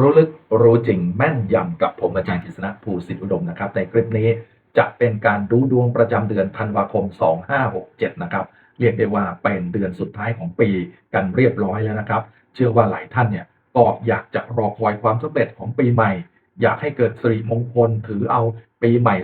รู้ลึกรู้จริงแม่นยำกับผมอาจารย์กฤษณะภูสิทธิอุดมนะครับ ในคลิปนี้จะเป็นการดูดวงประจำเดือนธันวาคม 2567 นะครับ เรียกได้ว่าเป็นเดือนสุดท้ายของปีกันเรียบร้อยแล้วนะครับ เชื่อว่าหลายท่านเนี่ยก็อยากจะรอคอยความสำเร็จของปีใหม่ อยากให้เกิดสิริมงคลถือเอาปีใหม่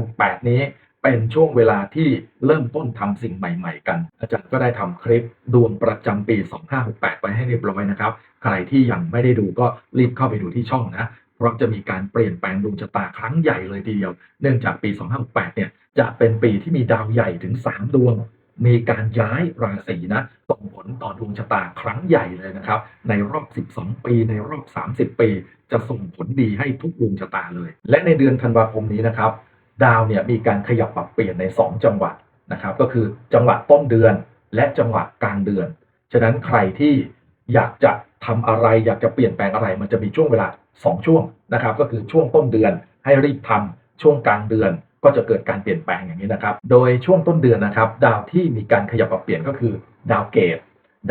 2568 นี้ เป็นช่วงเวลาที่เริ่มต้นทำสิ่งใหม่ ๆ กัน อาจารย์ก็ได้ทำคลิปดวงประจำปี 2568ไว้ให้เรียบร้อยนะครับ ใครที่ยังไม่ได้ดูก็รีบเข้าไปดูที่ช่องนะ เพราะจะมีการเปลี่ยนแปลงดวงชะตาครั้งใหญ่เลยทีเดียว เนื่องจากปี 2568 เนี่ยจะเป็นปีที่มีดาวใหญ่ถึง 3 ดวง มีการย้ายราศีนะส่งผลต่อดวงชะตาครั้งใหญ่เลยนะครับ ในรอบ 12 ปีในรอบ 30 ปี จะส่งผลดีให้ทุกดวงชะตาเลย และในเดือนธันวาคมนี้นะครับ ดาวเนี่ยมีการขยับปรับเปลี่ยนใน 2 จังหวัดนะครับ ก็คือจังหวัดต้นเดือนและจังหวัดกลางเดือน ฉะนั้นใครที่อยากจะทำอะไรอยากจะเปลี่ยนแปลงอะไร มันจะมีช่วงเวลา 2 ช่วงนะครับ ก็คือช่วงต้นเดือนให้รีบทำช่วงกลางเดือนก็จะเกิดการเปลี่ยนแปลงอย่างนี้นะครับ โดยช่วงต้นเดือนนะครับ ดาวที่มีการขยับปรับเปลี่ยนก็คือ ดาวเกต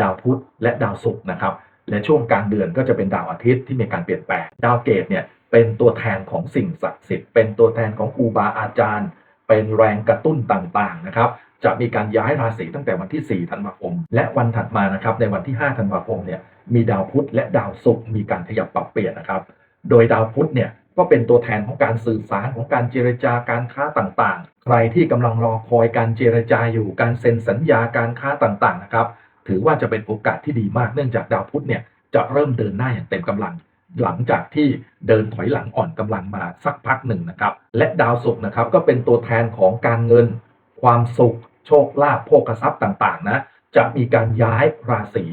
ดาวพุธและดาวศุกร์นะครับ และช่วงกลางเดือนก็จะเป็นดาวอาทิตย์ที่มีการเปลี่ยนแปลง ดาวเกตเนี่ย เป็นตัวแทนของสิ่งศักดิ์สิทธิ์เป็นตัวแทนของครูบาอาจารย์ เป็นแรงกระตุ้นต่างๆนะครับจะมีการย้ายราศีตั้งแต่วันที่ 4 ธันวาคม และวันถัดมานะครับในวันที่ 5 ธันวาคมเนี่ยมีดาวพุธและดาวศุกร์มีการขยับปรับเปลี่ยนนะครับ โดยดาวพุธเนี่ยก็เป็นตัวแทนของการสื่อสารของการเจรจาการค้าต่างๆ ใครที่กำลังรอคอยการเจรจาอยู่การเซ็นสัญญาการค้าต่างๆนะครับถือว่าจะเป็นโอกาสที่ดีมากเนื่องจากดาวพุธเนี่ยจะเริ่มเดินหน้าอย่างเต็มกำลัง หลังจากที่เดินถอยหลังอ่อนกำลังมาสักพักหนึ่งนะครับ และดาวศุกร์นะครับก็เป็นตัวแทนของการเงิน ความสุข โชคลาภโภคทรัพย์ต่างๆนะจะมีการย้ายราศี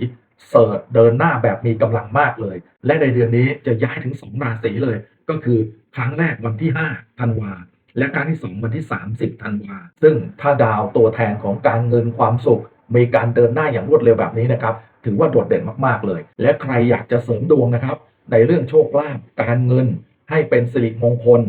เสิร์ชเดินหน้าแบบมีกำลังมากเลย และในเดือนนี้จะย้ายถึง2ราศีเลย ก็คือครั้งแรกวันที่5ธันวาและครั้งที่2วันที่ 30ธันวาซึ่งถ้าดาวตัวแทนของการเงินความสุขมีการเดินหน้าอย่างรวดเร็วแบบนี้นะครับ ถือว่าโดดเด่นมากๆเลย และใครอยากจะเสริมดวงนะครับ ในเรื่องโชคลาภการเงินให้เป็นสิริมงคล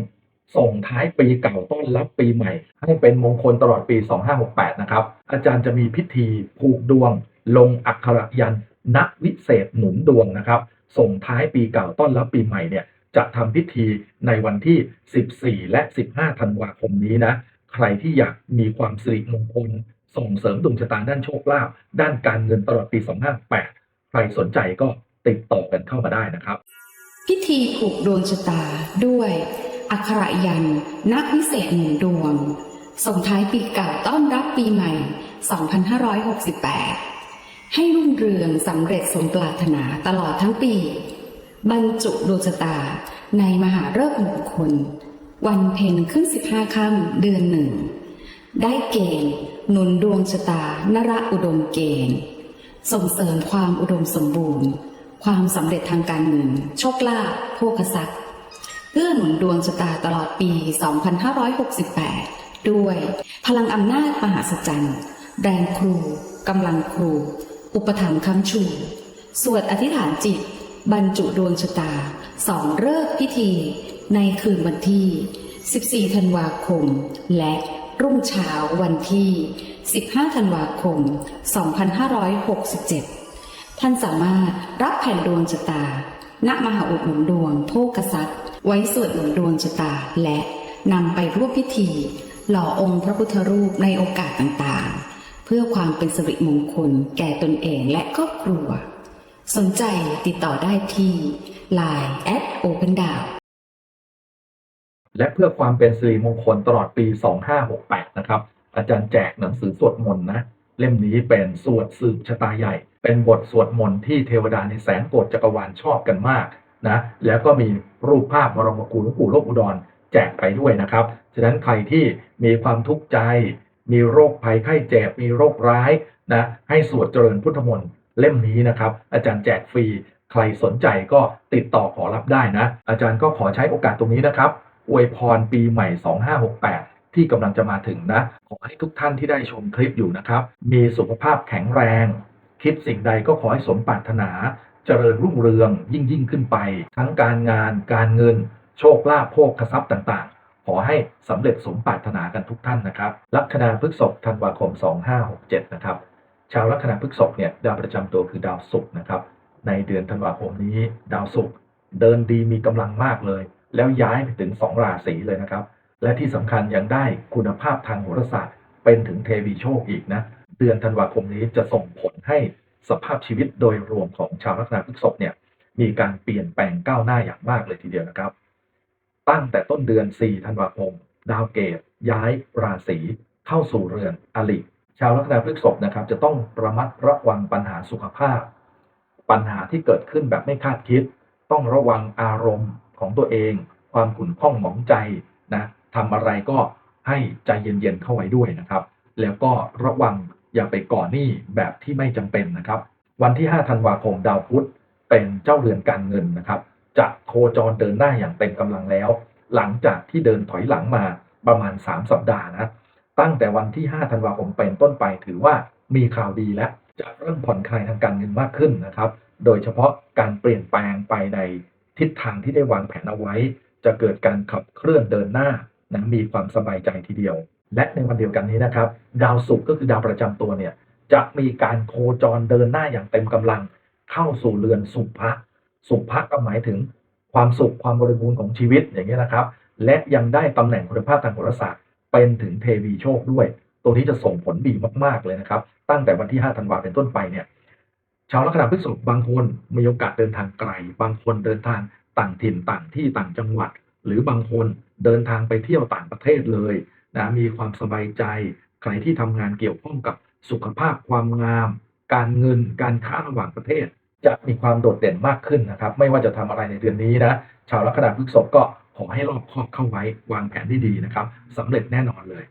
ส่งท้ายปีเก่าต้อนรับปีใหม่ ให้เป็นมงคลตลอดปี 2568 นะครับ อาจารย์จะมีพิธีผูกดวง ลงอักขระยันต์ณวิเศษหนุนดวงนะครับ ส่งท้ายปีเก่าต้อนรับปีใหม่เนี่ยจะทำพิธีในวันที่ 14 และ 15 ธันวาคมนี้นะ ใครที่อยากมีความสิริมงคล ส่งเสริมดวงชะตาด้านโชคลาภด้านการเงินตลอดปี 2568 ใครสนใจก็ ติดต่อกันเข้ามาได้นะครับ พิธีผูกดวงชะตาด้วย อักขระยันนักวิเศษหนุนดวง ส่งท้ายปีเก่าต้อนรับปีใหม่ 2568 ให้รุ่งเรืองสำเร็จสมปรารถนาตลอดทั้งปี บรรจุดวงชะตาในมหาฤกษ์มงคล วันเพ็ญขึ้น 15 ค่ำเดือนหนึ่ง ได้เกณฑ์หนุนดวงชะตานระอุดมเกณฑ์ ส่งเสริมความอุดมสมบูรณ์ ความสำเร็จทางการเงิน โชคลาภโภคทรัพย์เพื่อหนุนดวงชะตาตลอดปี 2568 ด้วย พลังอำนาจมหาศจรรย์แรงครูกำลังครู อุปถัมภ์คำชู สวดอธิษฐานจิต บรรจุดวงชะตาสองเลิกพิธี ในคืนวันที่ 14 ธันวาคม และรุ่งเช้าวันที่ 15 ธันวาคม 2567 ท่านสามารถรับแผ่นดวงชะตา ณ มหาอุดหนุนดวงโภกษัตริย์ ไว้สวดหนุนดวงชะตา และนำไปร่วมพิธี หล่อองค์พระพุทธรูปในโอกาสต่างๆ เพื่อความเป็นสิริมงคลแก่ตนเองและครอบครัว สนใจติดต่อได้ที่ Line at Open d o w และเพื่อความเป็นสิริมงคลตลอดปี 2568 นะครับ อาจารย์แจกหนังสือสวดมนต์นะ เล่มนี้เป็นสวดสืบชะตาใหญ่ เป็นบทสวดมนต์ที่เทวดาในแสนโกฏจักรวาลชอบกันมากนะแล้วก็มีรูปภาพบรมครูหลวงปู่โลกอุดรแจกไปด้วยนะครับ ฉะนั้นใครที่มีความทุกข์ใจ มีโรคภัยไข้เจ็บมีโรคร้ายนะให้สวดเจริญพุทธมนต์เล่มนี้นะครับ อาจารย์แจกฟรีใครสนใจก็ติดต่อขอรับได้นะ อาจารย์ก็ขอใช้โอกาสตรงนี้นะครับอวยพรปีใหม่ 2568 ที่กำลังจะมาถึงนะ ขอให้ทุกท่านที่ได้ชมคลิปอยู่นะครับ มีสุขภาพแข็งแรง คิดสิ่งใดก็ขอให้สมปรารถนา เจริญรุ่งเรืองยิ่งยิ่งขึ้นไป ทั้งการงาน การเงิน โชคลาภโภคทรัพย์ต่างๆ ขอให้สำเร็จสมปรารถนากันทุกท่านนะครับ ลัคนาพฤกษภธันวาคม 2567 นะครับ ชาวลัคนาพฤกษภเนี่ยดาวประจำตัวคือดาวศุกร์นะครับ ในเดือนธันวาคมนี้ดาวศุกร์เดินดีมีกำลังมากเลย แล้วย้ายไปถึงสองราศีเลยนะครับ และที่สำคัญยังได้คุณภาพทางโหราศาสตร์เป็นถึงเทวีโชคอีกนะ เดือนธันวาคมนี้จะส่งผลให้สภาพชีวิตโดยรวมของชาวลัคนาพฤษภเนี่ยมีการเปลี่ยนแปลงก้าวหน้าอย่างมากเลยทีเดียวนะครับ ตั้งแต่ต้นเดือน 4 ธันวาคม ดาวเกตย้ายราศีเข้าสู่เรือนอลิชาวลัคนาพฤษภนะครับ จะต้องระมัดระวังปัญหาสุขภาพ ปัญหาที่เกิดขึ้นแบบไม่คาดคิด ต้องระวังอารมณ์ของตัวเอง ความขุ่นข้องหมองใจนะ ทำอะไรก็ให้ใจเย็นๆเข้าไว้ด้วยนะครับ แล้วก็ระวังอย่าไปก่อหนี้แบบที่ไม่จำเป็นนะครับ วันที่ 5 ธันวาคมดาวพุธเป็นเจ้าเรือนการเงินนะครับ จะโคจรเดินหน้าอย่างเต็มกำลังแล้ว หลังจากที่เดินถอยหลังมาประมาณ 3 สัปดาห์นะตั้งแต่วันที่ 5 ธันวาคมเป็นต้นไปถือว่ามีข่าวดีและจะเริ่มผ่อนคลายทางการเงินมากขึ้นนะครับ โดยเฉพาะการเปลี่ยนแปลงไปในทิศทางที่ได้วางแผนเอาไว้ จะเกิดการขับเคลื่อนเดินหน้า นะมีความสบายใจทีเดียว และในวันเดียวกันนี้นะครับ ดาวศุกร์ก็คือดาวประจำตัวเนี่ยจะมีการโคจรเดินหน้าอย่างเต็มกำลัง เข้าสู่เรือนสุภะสุภะก็หมายถึงความสุขความบริบูรณ์ของชีวิตอย่างนี้นะครับ และยังได้ตำแหน่งคุณภาพทางโหราศาสตร์ เป็นถึงเทวีโชคด้วย ตัวนี้จะส่งผลดีมากๆเลยนะครับ ตั้งแต่วันที่5ธันวาเป็นต้นไปเนี่ยชาวลัคนาพฤษภบางคนมีโอกาสเดินทางไกล บางคนเดินทางต่างถิ่นต่างที่ต่างจังหวัด หรือบางคนเดินทางไปเที่ยวต่างประเทศเลยนะมีความสบายใจ ใครที่ทำงานเกี่ยวข้องกับสุขภาพความงาม การเงินการค้าระหว่างประเทศ จะมีความโดดเด่นมากขึ้นนะครับ ไม่ว่าจะทำอะไรในเดือนนี้นะชาวลัคนาพฤษภก็ขอให้รอบคอบเข้าไว้วางแผนที่ดีนะครับสำเร็จแน่นอนเลย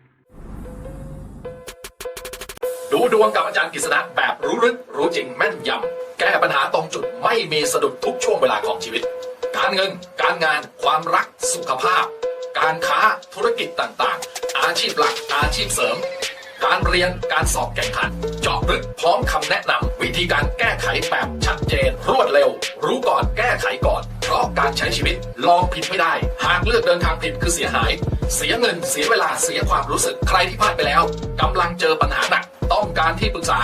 ดูดวงกับอาจารย์กฤษณะแบบรู้ลึกรู้จริงแม่นยำแก้ปัญหาตรงจุดไม่มีสะดุดทุกช่วงเวลาของชีวิต การเงิน การงาน ความรัก สุขภาพ การค้า ธุรกิจต่างๆ อาชีพหลัก อาชีพเสริม การเรียน การสอบแข่งขัน เจาะลึกพร้อมคำแนะนำวิธีการแก้ไขแบบชัดเจน รวดเร็ว รู้ก่อนแก้ไขก่อน เพราะการใช้ชีวิตลองผิดไม่ได้ หากเลือกเดินทางผิดคือเสียหาย เสียเงิน เสียเวลา เสียความรู้สึก ใครที่พลาดไปแล้วกำลังเจอปัญหาหนัก ต้องการที่ปรึกษา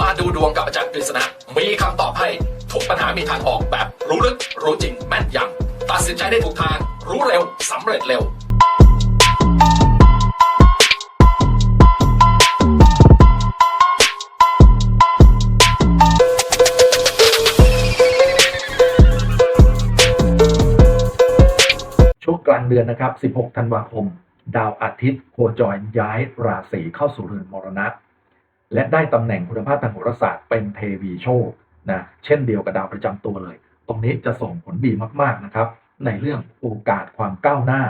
มาดูดวงกับอาจารย์กฤษณะมีคำตอบให้ ทุกปัญหามีทางออกแบบ รู้ลึก รู้จริง แม่นยำตัดสินใจได้ถูกทาง รู้เร็วสำเร็จเร็วช่วงกลางเดือนนะครับ 16 ธันวาคม ดาวอาทิตย์โคจรย้ายราศีเข้าสู่เรือนมรณะ และได้ตำแหน่งคุณภาพทางโหราศาสตร์เป็นเทวีโชค นะเช่นเดียวกับดาวประจำตัวเลย ตรงนี้จะส่งผลดีมากๆนะครับ ในเรื่องโอกาสความก้าวหน้า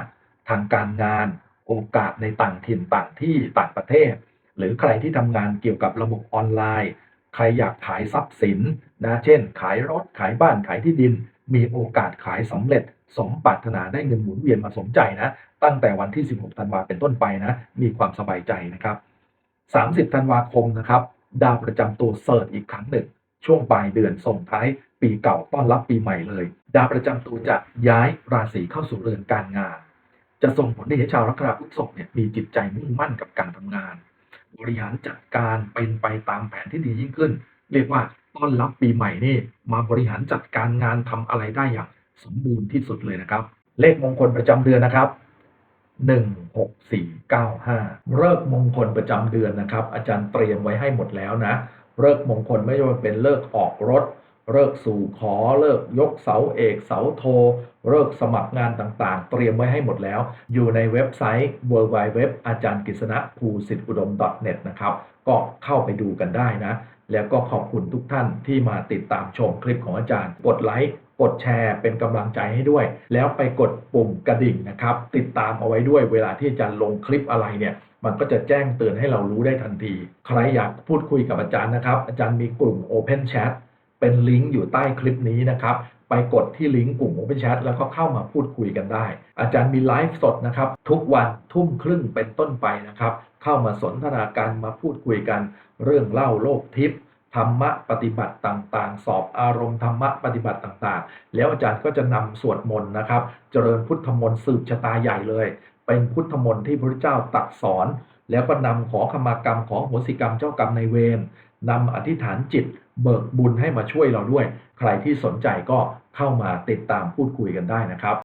ทางการงาน โอกาสในต่างถิ่นต่างที่ต่างประเทศ หรือใครที่ทำงานเกี่ยวกับระบบออนไลน์ ใครอยากขายทรัพย์สินนะเช่น ขายรถขายบ้านขายที่ดิน มีโอกาสขายสำเร็จสมปรารถนาได้เงินหมุนเวียนมาสมใจนะ ตั้งแต่วันที่ 16 ธันวาเป็นต้นไปนะ มีความสบายใจนะครับ 30 ธันวาคมนะครับ ดาวประจำตัวเสิร์ชอีกครั้งหนึ่ง ช่วงปลายเดือนส่งท้ายปีเก่าต้อนรับปีใหม่เลย ดาวประจำตัวจะย้ายราศีเข้าสู่เรือนการงาน จะส่งผลให้ชาวลัคนาพฤษภเนี่ยมีจิตใจมุ่งมั่นกับการทำงาน บริหารจัดการเป็นไปตามแผนที่ดียิ่งขึ้น เรียกว่าต้อนรับปีใหม่นี่มาบริหารจัดการงานทำอะไรได้อย่างสมบูรณ์ที่สุดเลยนะครับ เลขมงคลประจำเดือนนะครับหนึ่งหกสี่เก้าห้าเลิกมงคลประจำเดือนนะครับ อาจารย์เตรียมไว้ให้หมดแล้วนะ เลิกมงคลไม่ว่าเป็นเลิกออกรถ เลิกสู่ขอเลิกยกเสาเอกเสาโท เลิกสมัครงานต่างๆ เตรียมไว้ให้หมดแล้ว อยู่ในเว็บไซต์ w w w อาจารย์กฤษณะภูสิทธิอุดม .net นะครับ ก็เข้าไปดูกันได้นะ แล้วก็ขอบคุณทุกท่านที่มาติดตามชมคลิปของอาจารย์ กดไลค์กดแชร์เป็นกำลังใจให้ด้วย แล้วไปกดปุ่มกระดิ่งนะครับ ติดตามเอาไว้ด้วยเวลาที่อาจารย์ลงคลิปอะไรเนี่ย มันก็จะแจ้งเตือนให้เรารู้ได้ทันที ใครอยากพูดคุยกับอาจารย์นะครับ อาจารย์มีกลุ่ม Open Chat เป็นลิงก์อยู่ใต้คลิปนี้นะครับ ไปกดที่ลิงก์กลุ่ม Open Chat แล้วก็เข้ามาพูดคุยกันได้ อาจารย์มีไลฟ์สดนะครับ ทุกวันทุ่มครึ่งเป็นต้นไปนะครับ เข้ามาสนทนาการมาพูดคุยกัน เรื่องเล่าโลกทิพย์ธรรมะปฏิบัติต่างๆ สอบอารมณ์ธรรมะปฏิบัติต่างๆ แล้วอาจารย์ก็จะนำสวดมนต์นะครับ เจริญพุทธมนต์สืบชะตาใหญ่เลย เป็นพุทธมนต์ที่พระเจ้าตรัดสอน แล้วก็นำขอขมากรรมขอโหสิกรรมเจ้ากรรมในเวรนำอธิษฐานจิต เบิกบุญให้มาช่วยเราด้วย ใครที่สนใจก็เข้ามาติดตามพูดคุยกันได้นะครับ